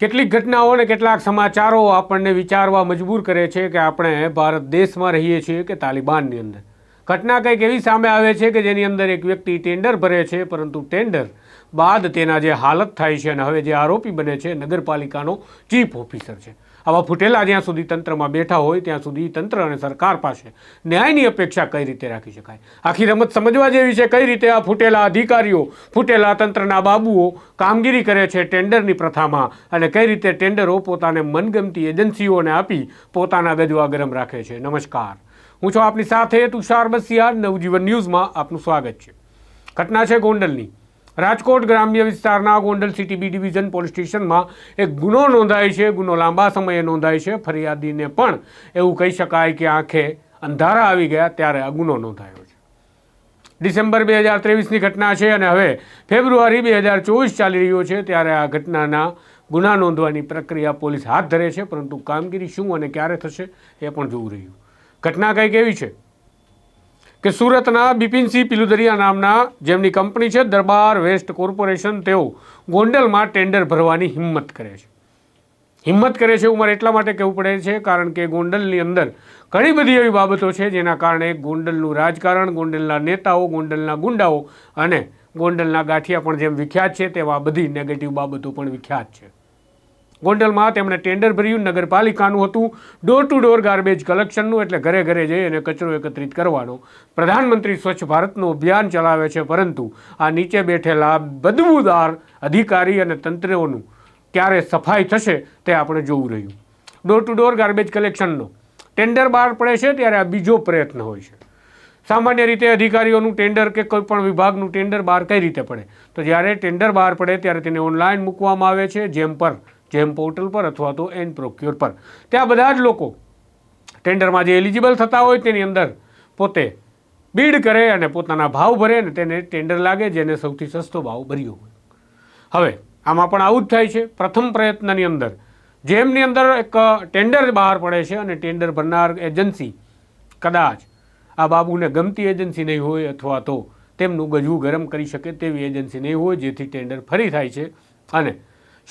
કેટલીક ઘટનાઓ અને કેટલાક સમાચારો આપણને વિચારવા મજબૂર કરે છે કે આપણે ભારત દેશમાં રહીએ છીએ કે તાલિબાનની અંદર. ઘટના કંઈક એવી સામે આવે છે કે જેની અંદર એક વ્યક્તિ ટેન્ડર ભરે છે, પરંતુ ટેન્ડર બાદ તેના જે હાલત થાય છે અને હવે જે આરોપી બને છે, નગરપાલિકાનો ચીફ ઓફિસર છે. આવા ફૂટેલા જ્યાં સુધી તંત્રમાં બેઠા હોય, ત્યાં સુધી તંત્ર અને સરકાર પાસે ન્યાયની અપેક્ષા કઈ રીતે રાખી શકાય? આખી રમત સમજવા જેવી છે કઈ રીતે આ ફૂટેલા અધિકારીઓ, ફૂટેલા તંત્રના બાબુઓ કામગીરી કરે છે ટેન્ડરની પ્રથામાં અને કઈ રીતે ટેન્ડરો પોતાને મનગમતી એજન્સીઓને આપી પોતાના ગજવા ગરમ રાખે છે? નમસ્કાર. હું છું આપની સાથે તુષાર બસિયા નવજીવન ન્યૂઝમાં આપનું સ્વાગત છે. ઘટના છે ગોંડલની. રાજકોટ ગ્રામ્ય વિસ્તારના Gondal city B division police સ્ટેશનમાં એક ગુનો નોંધાય છે. ગુનો લાંબા સમયે નોંધાય છે. ફરિયાદીને પણ એવું કહી શકાય કે આંખે અંધારા આવી ગયા ત્યારે આ ગુનો નોંધાયો છે. ડિસેમ્બર બે હજાર ત્રેવીસની ઘટના છે અને હવે ફેબ્રુઆરી બે હજાર ચોવીસ ચાલી રહ્યો છે ત્યારે આ ઘટનાના ગુના નોંધવાની પ્રક્રિયા પોલીસ હાથ ધરે છે. પરંતુ કામગીરી શું અને ક્યારે થશે એ પણ જોવું રહ્યું. ઘટના કંઈક એવી છે? કે સુરતના બિપિનસિંહ પિલુદરિયા નામના જેમની કંપની છે, દરબાર વેસ્ટ કોર્પોરેશન, તેઓ ગોંડલમાં ટેન્ડર ભરવાની હિંમત કરે છે. હિંમત કરે છે એવું એટલા માટે કહેવું પડે છે, કારણ કે ગોંડલની અંદર ઘણી બધી એવી બાબતો છે, જેના કારણે ગોંડલનું રાજકારણ, ગોંડલના નેતાઓ, ગોંડલના ગુંડાઓ અને ગોંડલના ગાંઠિયા પણ જેમ વિખ્યાત છે, તેવા બધી નેગેટિવ બાબતો પણ વિખ્યાત છે. ગોંડલમાં તેમણે ટેન્ડર ભર્યું, નગરપાલિકાનું હતું. ડોર ટુ ડોર ગાર્બેજ કલેક્શનનું એટલે ઘરે ઘરે જઈ અને કચરો એકત્રિત કરવાનો. પ્રધાનમંત્રી સ્વચ્છ ભારતનું અભિયાન ચલાવે છે, પરંતુ આ નીચે બેઠેલા બદબૂદાર અધિકારી અને તંત્રોનું ક્યારે સફાઈ થશે તે આપણે જોવું રહ્યું. ડોર ટુ ડોર ગાર્બેજ કલેક્શનનો ટેન્ડર બહાર પડે છે ત્યારે આ બીજો પ્રયત્ન હોય છે. સામાન્ય રીતે અધિકારીઓનું ટેન્ડર કે કોઈ પણ વિભાગનું ટેન્ડર બહાર કઈ રીતે પડે? તો જ્યારે ટેન્ડર બહાર પડે ત્યારે તેને ઓનલાઈન મૂકવામાં આવે છે, જેમ પર જેમ પોર્ટલ પર અથવા તો એન પ્રોક્યોર પર. ત્યાં બધા જ લોકો ટેન્ડરમાં જે એલિજિબલ થતા હોય તેની અંદર પોતે બીડ કરે અને પોતાના ભાવ ભરે અને તેને ટેન્ડર લાગે જેને સૌથી સસ્તો ભાવ ભર્યો હોય. હવે, આમાં પણ આવું જ થાય છે. પ્રથમ પ્રયત્નની અંદર જેમની અંદર એક ટેન્ડર બહાર પડે છે અને ટેન્ડર ભરનાર એજન્સી કદાચ આ બાબુને ગમતી એજન્સી નહીં હોય અથવા તો તેમનું ગજવું ગરમ કરી શકે તેવી એજન્સી નહીં હોય જેથી ટેન્ડર ફરી થાય છે અને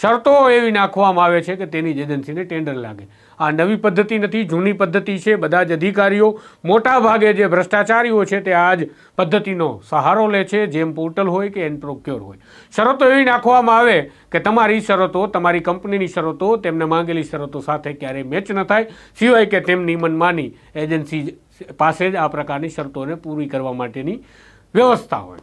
શરતો એવી નાખવામાં આવે છે કે તેની જ એજન્સીને ટેન્ડર લાગે. આ નવી પદ્ધતિ નથી, જૂની પદ્ધતિ છે. બધા જ અધિકારીઓ મોટા ભાગે જે ભ્રષ્ટાચારીઓ છે તે આ જ પદ્ધતિનો સહારો લે છે. જેમ પોર્ટલ હોય કે એન પ્રોક્યોર હોય. શરતો એવી નાખવામાં આવે કે તમારી શરતો, તમારી કંપનીની શરતો, તેમને માંગેલી શરતો સાથે ક્યારેય મેચ ન થાય. સિવાય કે તેમની મનમાની એજન્સી પાસે જ આ પ્રકારની શરતોને પૂરી કરવા માટેની વ્યવસ્થા હોય.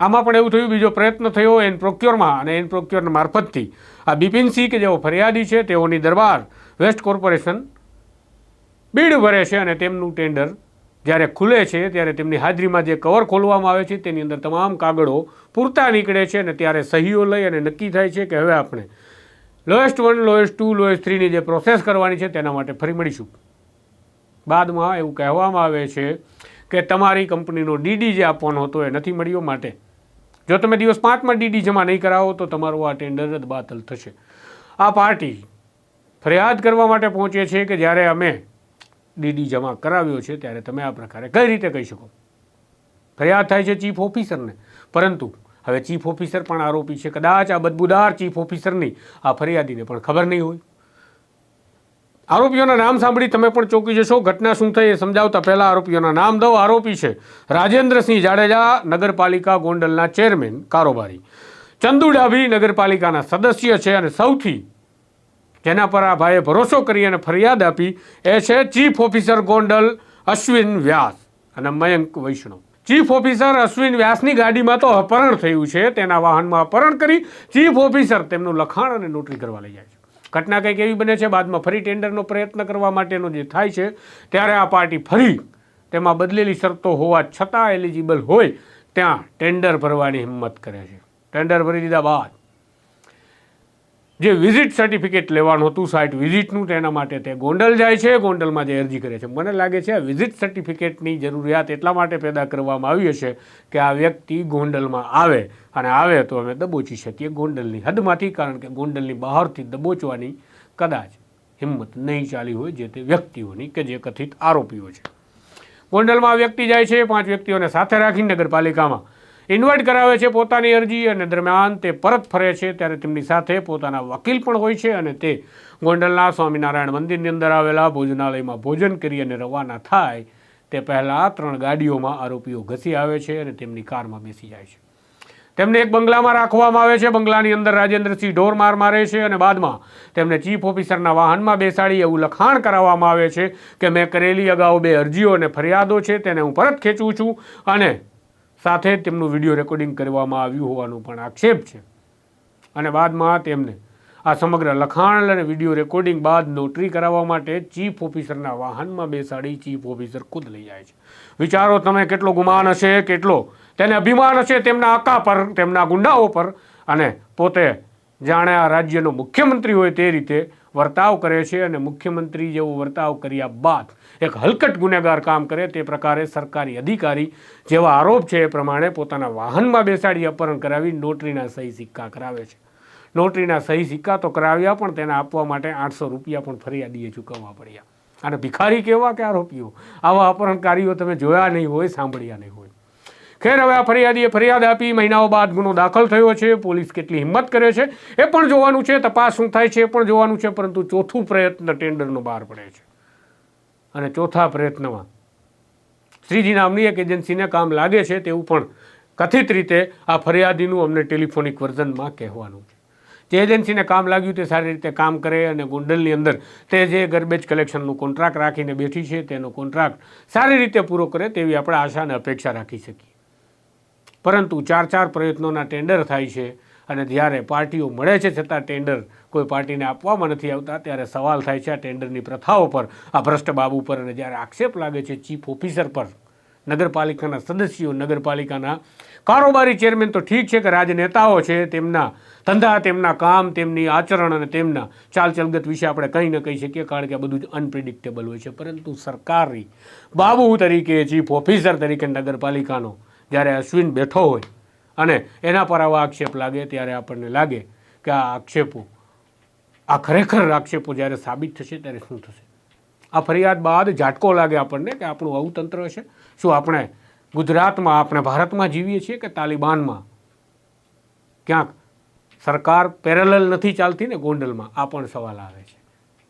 આમાં પણ એવું થયું, બીજો પ્રયત્ન થયો એન પ્રોક્યોરમાં અને એન પ્રોક્યોર મારફતથી. આ બિપિનસિંહ કે જેઓ ફરિયાદી છે, તેઓની દરબાર વેસ્ટ કોર્પોરેશન બીડ ભરે છે અને તેમનું ટેન્ડર જ્યારે ખુલે છે, ત્યારે તેમની હાજરીમાં જે કવર ખોલવામાં આવે છે, તેની અંદર તમામ કાગળો પૂરતા નીકળે છે અને ત્યારે સહીઓ લઈ અને નક્કી થાય છે કે હવે આપણે lowest one lowest two lowest થ્રીની જે પ્રોસેસ કરવાની છે, તેના માટે ફરી મળીશું. બાદમાં એવું કહેવામાં આવે છે કે તમારી કંપનીનો ડીડી જે આપવાનો હતો એ નથી મળ્યો માટે જો તમે દિવસ પાંચમાં ડીડી જમા નહીં કરાવો તો તમારું આ ટેન્ડર જ બાતલ થશે. આ પાર્ટી ફરિયાદ કરવા માટે પહોંચે છે કે જ્યારે અમે ડીડી જમા કરાવ્યો છે ત્યારે તમે આ પ્રકારે કઈ રીતે કહી શકો? ફરિયાદ થાય છે ચીફ ઓફિસરને. પરંતુ હવે ચીફ ઓફિસર પણ આરોપી છે. કદાચ આ બદબુદાર ચીફ ઓફિસરની આ ફરિયાદીને પણ ખબર નહીં હોય. આરોપીઓના નામ સાંભળી તમે પણ ચોંકી જશો. ઘટના શું થઈ એ સમજાવતા પહેલા આરોપીઓના નામ દો. આરોપી છે રાજેન્દ્રસિંહ જાડેજા, નગરપાલિકા ગોંડલના ચેરમેન, કારોબારી. ચંદુ ડાભી નગરપાલિકાના સદસ્ય છે અને સૌથી જેના પર આ ભાઈએ ભરોસો કરી અને ફરિયાદ આપી એ છે ચીફ ઓફિસર ગોંડલ અશ્વિન વ્યાસ અને મયંક વૈષ્ણવ. ચીફ ઓફિસર અશ્વિન વ્યાસની ગાડીમાં તો અપહરણ થયું છે. તેના વાહનમાં અપહરણ કરી ચીફ ઓફિસર તેમનું લખાણ અને નોટરી કરવા લઈ જાય છે. ઘટના કંઈક એવી બને છે, બાદમાં ફરી ટેન્ડરનો પ્રયત્ન કરવા માટેનો જે થાય છે, ત્યારે આ પાર્ટી ફરી તેમાં બદલેલી શરતો હોવા છતાં એલિજિબલ હોય ત્યાં ટેન્ડર ભરવાની હિંમત કરે છે. ટેન્ડર ભરી દીધા બાદ જે વિઝિટ સર્ટિફિકેટ લેવાનું હતું સાઇટ વિઝિટનું તેના માટે તે ગોંડલ જાય છે, ગોંડલમાં જે અરજી કરે છે. મને લાગે છે આ વિઝિટ સર્ટિફિકેટની જરૂરિયાત એટલા માટે પેદા કરવામાં આવી હશે કે આ વ્યક્તિ ગોંડલમાં આવે અને આવે તો અમે દબોચી શકીએ ગોંડલની હદમાંથી, કારણ કે ગોંડલની બહારથી દબોચવાની કદાચ હિંમત નહીં ચાલી હોય જે તે વ્યક્તિઓની કે જે કથિત આરોપીઓ છે. ગોંડલમાં વ્યક્તિ જાય છે, પાંચ વ્યક્તિઓને સાથે રાખી નગરપાલિકામાં ઇન્વાઇટ કરાવે છે પોતાની અરજી અને દરમિયાન તે પરત ફરે છે ત્યારે તેમની સાથે પોતાના વકીલ પણ હોય છે અને તે ગોંડલના સ્વામિનારાયણ મંદિરની અંદર આવેલા ભોજનાલયમાં ભોજન કરી અને રવાના થાય તે પહેલાં ત્રણ ગાડીઓમાં આરોપીઓ ઘસી આવે છે અને તેમની કારમાં બેસી જાય છે. તેમને એક બંગલામાં રાખવામાં આવે છે. બંગલાની અંદર રાજેન્દ્રસિંહ ઢોર માર મારે છે અને બાદમાં તેમને ચીફ ઓફિસરના વાહનમાં બેસાડી એવું લખાણ કરાવવામાં આવે છે કે મેં કરેલી અગાઉ બે અરજીઓ અને ફરિયાદો છે, તેને હું પરત ખેંચું છું અને સાથે તેમનું વીડિયો રેકોર્ડિંગ કરવામાં આવ્યું હોવાનું પણ આક્ષેપ છે. અને બાદમાં તેમને આ સમગ્ર લખાણ અને વીડિયો રેકોર્ડિંગ બાદ નોટરી કરાવવા માટે ચીફ ઓફિસરના વાહનમાં બેસાડી ચીફ ઓફિસર ખુદ લઈ જાય છે. વિચારો તમે કેટલો ગુમાન હશે, કેટલો? તેને અભિમાન હશે તેમના આકા પર, તેમના ગુંડાઓ પર અને પોતે જાણે આ રાજ્યનો મુખ્યમંત્રી હોય તે રીતે વર્તાવ કરે છે અને મુખ્યમંત્રી જેવો વર્તાવ કર્યા બાદ એક હલકટ ગુનેગાર કામ કરે તે પ્રકારે સરકારી અધિકારી જેવા આરોપ છે એ પ્રમાણે પોતાના વાહનમાં બેસાડી અપહરણ કરાવી નોટરીના સહી સિક્કા કરાવે છે. નોટરીના સહી સિક્કા તો કરાવ્યા પણ તેને આપવા માટે આઠસો રૂપિયા પણ ફરિયાદીએ ચૂકવવા પડ્યા. અને ભિખારી કેવા કે આરોપીઓ? આવા અપહરણકારીઓ તમે જોયા નહીં હોય, સાંભળ્યા નહીં હોય. ખેર, હવે આ ફરિયાદીએ ફરિયાદ આપી, મહિનાઓ બાદ ગુનો દાખલ થયો છે, પોલીસ કેટલી હિંમત કરે છે, એ પણ જોવાનું છે, તપાસ શું થાય છે એ પણ જોવાનું છે, પરંતુ ચોથું પ્રયત્ન ટેન્ડરનો બહાર પડે છે. અને ચોથા પ્રયત્નમાં. શ્રીજી નામની એક એજન્સીને કામ લાગે છે તેવું પણ કથિત રીતે આ ફરિયાદીનું અમને ટેલિફોનિક વર્ઝનમાં કહેવાનું છે. જે એજન્સીને કામ લાગ્યું તે સારી રીતે કામ કરે અને ગોંડલની અંદર તે જે ગર્બેજ કલેક્શનનું કોન્ટ્રાક્ટ રાખીને બેઠી છે તેનો કોન્ટ્રાક્ટ સારી રીતે પૂરો કરે તેવી આપણે આશા અને અપેક્ષા રાખી શકીએ. પરંતુ ચાર ચાર પ્રયત્નોના ટેન્ડર થાય છે અને જ્યારે પાર્ટીઓ મળે છે છતાં ટેન્ડર કોઈ પાર્ટીને આપવામાં નથી આવતા, ત્યારે સવાલ થાય છે આ ટેન્ડરની પ્રથાઓ પર. આ ભ્રષ્ટ બાબુ પર અને જ્યારે આક્ષેપ લાગે છે ચીફ ઓફિસર પર, નગરપાલિકાના સદસ્યો, નગરપાલિકાના કારોબારી ચેરમેન, તો ઠીક છે કે રાજનેતાઓ છે, તેમના ધંધા, તેમના કામ, તેમની આચરણ અને તેમના ચાલચલગત વિશે આપણે કંઈ ન કહી શકીએ, કારણ કે આ બધું જ અનપ્રિડિક્ટેબલ હોય છે. પરંતુ સરકારી બાબુ તરીકે, ચીફ ઓફિસર તરીકે નગરપાલિકાનો જ્યારે અશ્વિન બેઠો હોય અને એના પર આવા આક્ષેપ લાગે ત્યારે આપણને લાગે કે આ આક્ષેપો, આ ખરેખર આક્ષેપો જ્યારે સાબિત થશે ત્યારે શું થશે? આ ફરિયાદ બાદ ઝાટકો લાગે આપણને કે આપણું આવું તંત્ર હશે શું આપણે ગુજરાતમાં, આપણે ભારતમાં જીવીએ છીએ કે તાલિબાનમાં? ક્યાંક સરકાર પેરેલલ નથી ચાલતી ને ગોંડલમાં? આ પણ સવાલ આવે છે.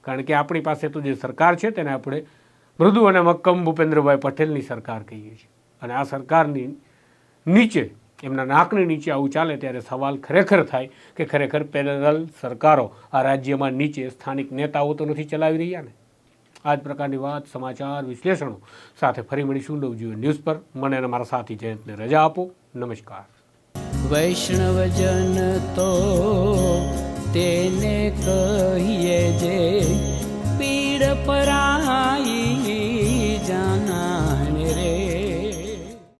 કારણ કે આપણી પાસે તો જે સરકાર છે તેને આપણે મૃદુ અને મક્કમ ભૂપેન્દ્રભાઈ પટેલની સરકાર કહીએ છીએ. અને આ સરકારની નીચે એમના નાકની નીચે આવું ચાલે ત્યારે સવાલ ખરેખર થાય કે ખરેખર પેરેલલ સરકારો આ રાજ્યમાં નીચે સ્થાનિક નેતાઓ તો નથી ચલાવી રહ્યા ને? આ જ પ્રકારની વાત સમાચાર વિશ્લેષણો સાથે ફરી મળીશું નવજીવન ન્યૂઝ પર. મને અને મારા સાથી જયંતને રજા આપો. નમસ્કાર. વૈષ્ણવજન તો તેને કહીએ જે પીડ પરા